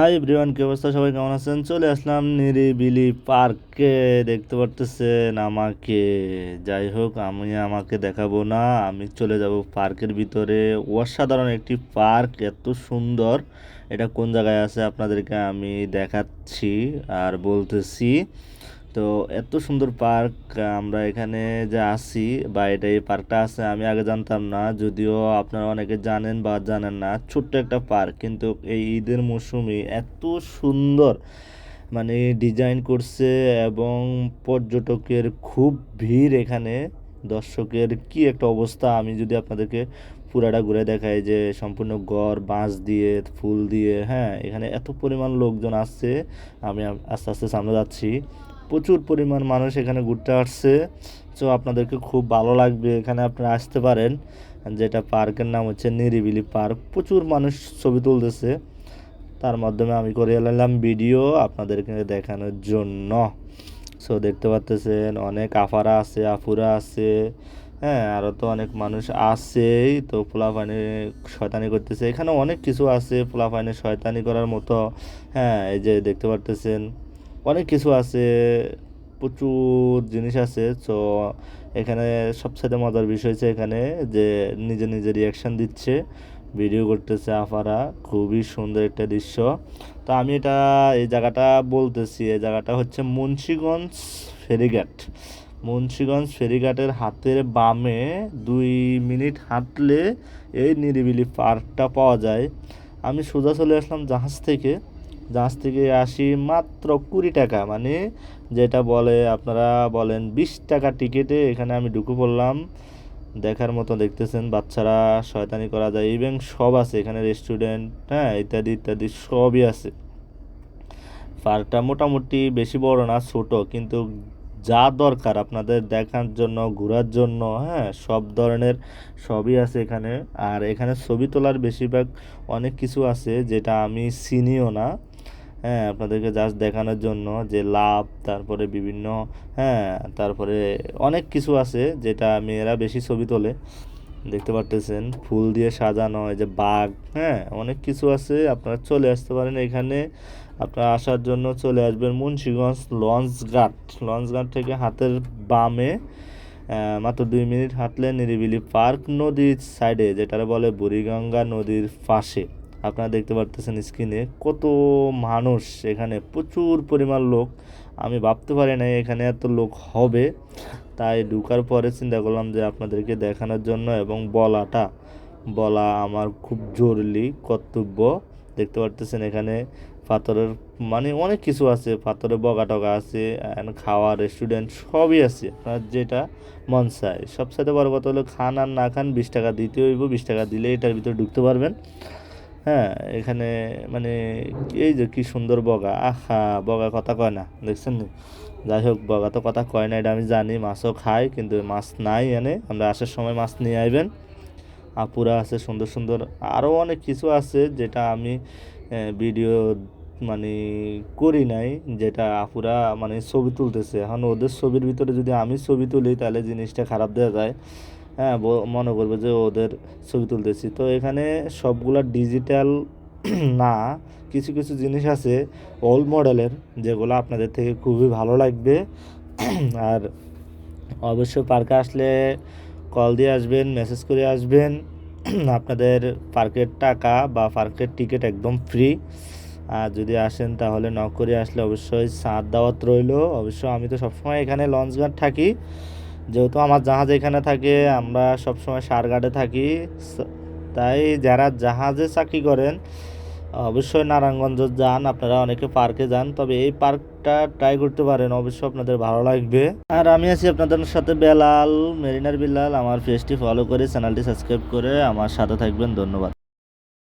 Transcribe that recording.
Hi everyone কি অবস্থা? সবাই কেমন আছেন? চলে আসলাম নিরিবিলি পার্কে। দেখতে পারতেছেন আমাকে। যাই হোক, আমি আমাকে দেখাবো না। আমি চলে যাব পার্কের ভিতরে। অসাধারণ একটি পার্ক, এত সুন্দর। এটা কোন জায়গায় আছে আপনাদেরকে আমি দেখাচ্ছি আর বলতেছি। তো এত সুন্দর পার্ক, আমরা এখানে যে আসি বা এটা এই পার্কটা আছে আমি আগে জানতাম না, যদিও আপনারা অনেকে জানেন বা জানেন না, ছোট্ট একটা পার্ক। কিন্তু এই ঈদের মৌসুমে এত সুন্দর মানে ডিজাইন করছে এবং পর্যটকের খুব ভিড় এখানে। দর্শকের কি একটা অবস্থা, আমি যদি আপনাদেরকে পুরাটা ঘুরে দেখাই যে সম্পূর্ণ গড় বাঁশ দিয়ে, ফুল দিয়ে হ্যাঁ এখানে এত পরিমাণ লোকজন আসছে, আমি আস্তে আস্তে সামনে যাচ্ছি। প্রচুর পরিমাণ মানুষ এখানে ঘুরতে আসছে। তো আপনাদেরকে খুব ভালো লাগবে এখানে আপনারা আসতে পারেন। যেটা পার্কের নাম হচ্ছে নিরিবিলি পার্ক। প্রচুর মানুষ ছবি তুলতেছে। তার মাধ্যমে আমি করে এলাম ভিডিও আপনাদেরকে দেখানোর জন্য। সো দেখতে পাচ্তেছেন অনেক আফারা আছে, আফুরা আছে। হ্যাঁ আরও তো অনেক মানুষ আছেই। তো পোলাপানি শয়তানি করতেছে। এখানে অনেক কিছু আছে পোলাপানি শয়তানি করার মতো। হ্যাঁ এই যে দেখতে পারতেছেন। অনেক কিছু আছে, প্রচুর জিনিস আছে। তো এখানে সবচেয়ে মজার বিষয় হচ্ছে এখানে যে নিজে নিজে রিয়াকশান দিচ্ছে ভিডিও করতেছে আফারা। খুবই সুন্দর একটা দৃশ্য। তো আমি এটা, এই জায়গাটা বলতেছি, এই জায়গাটা হচ্ছে মুন্সীগঞ্জ ফেরিঘাট। মুন্সীগঞ্জ ফেরিঘাটের হাতের বামে দুই মিনিট হাঁটলে এই নিরিবিলি পার্কটা পাওয়া যায়। আমি সোজা চলে আসলাম জাহাজ থেকে। জাহাজ থেকে আসি মাত্র কুড়ি টাকা মানে যেটা বলে আপনারা বলেন বিশ টাকা টিকিটে এখানে আমি ঢুকে পড়লাম। দেখার মতো দেখতেছেন বাচ্চারা শয়তানি করা যায় ইভেন সব আছে এখানে রেস্টুরেন্ট হ্যাঁ ইত্যাদি ইত্যাদি সবই আছে। পার্কটা মোটামুটি বেশি বড় না, ছোট, কিন্তু যা দরকার আপনাদের দেখার জন্য, ঘোরার জন্য হ্যাঁ সব ধরনের সবই আছে এখানে। আর এখানে ছবি তোলার বেশিরভাগ অনেক কিছু আছে যেটা আমি চিনিও না। হ্যাঁ আপনাদেরকে জাস্ট দেখানোর জন্য যে লাভ, তারপরে বিভিন্ন হ্যাঁ তারপরে অনেক কিছু আছে যেটা মেয়েরা বেশি ছবি তোলে। দেখতে পারতেছেন, ফুল দিয়ে সাজানো, এই যে বাঘ হ্যাঁ অনেক কিছু আছে, আপনারা চলে আসতে পারেন এখানে। আপনারা আসার জন্য চলে আসবেন মুন্সিগঞ্জ লঞ্চ ঘাট লঞ্চ ঘাট থেকে হাতের বামে মাত্র দুই মিনিট হাঁটলে নিরিবিলি পার্ক নদীর সাইডে যেটা বলে বুড়িগঙ্গা নদীর পাশে। আপনারা দেখতে পারতেছেন স্ক্রিনে কত মানুষ এখানে প্রচুর পরিমাণ লোক। আমি ভাবতে পারি না এখানে এত লোক হবে। তাই ঢুকার পরে চিন্তা করলাম যে আপনাদেরকে দেখানোর জন্য এবং বলাটা। বলা আমার খুব জরুরি কর্তব্য। দেখতে পারতেছেন এখানে পাথরের মানে অনেক কিছু আছে। পাথরের বগা টগা আছে অ্যান্ড খাওয়া রেস্টুরেন্ট সবই আছে। আপনার যেটা মন চায়। সবসাথে বড় কথা হলো, খান আর না খান বিশ টাকা দিতে হইব। বিশ টাকা দিলে এটার ভিতরে ঢুকতে পারবেন। হ্যাঁ এখানে মানে এই যে কি সুন্দর বগা, আহা, বগা কথা কয় না, দেখছেন নি? যাই হোক, বগা তো কথা কয় না, এটা আমি জানি, মাছও খাই, কিন্তু মাছ নাই এনে, আমরা আসার সময় মাছ নিয়ে আইবেন। আপুরা আছে, সুন্দর সুন্দর আরও অনেক কিছু আছে, যেটা আমি ভিডিও মানে করি নাই, যেটা আপুরা মানে ছবি তুলতেছে। এখন ওদের ছবির ভিতরে যদি আমি ছবি তুলি, তাহলে জিনিসটা খারাপ দেওয়া যায়। হ্যাঁ মনে করবে যে ওদের ছবি তুলতেছি। তো এখানে সবগুলা ডিজিটাল না, কিছু কিছু জিনিস আছে ওল্ড মডেলের যেগুলো আপনাদের থেকে খুবই ভালো লাগবে। আর অবশ্যই পার্কে আসলে কল দিয়ে আসবেন মেসেজ করে আসবেন। আপনাদের পার্কের টাকা বা পার্কের টিকিট একদম ফ্রি আর যদি আসেন তাহলে নক করে আসলে অবশ্যই সাত দাওয়াত রইল। অবশ্য আমি তো সবসময় এখানে লঞ্চ গার্ড থাকি। যেহেতু আমার জাহাজ এখানে থাকে, আমরা সবসময় সারঘাটে থাকি। তাই যারা জাহাজে চাকরি করেন, অবশ্যই নারায়ণগঞ্জ যান, আপনারা অনেকে পার্কে যান, তবে এই পার্কটা ট্রাই করতে পারেন, অবশ্যই আপনাদের ভালো লাগবে। আর আমি আছি আপনাদের সাথে বেলাল, মেরিনার বিলাল আমার পেজটি ফলো করে চ্যানেলটি সাবস্ক্রাইব করে আমার সাথে থাকবেন, ধন্যবাদ।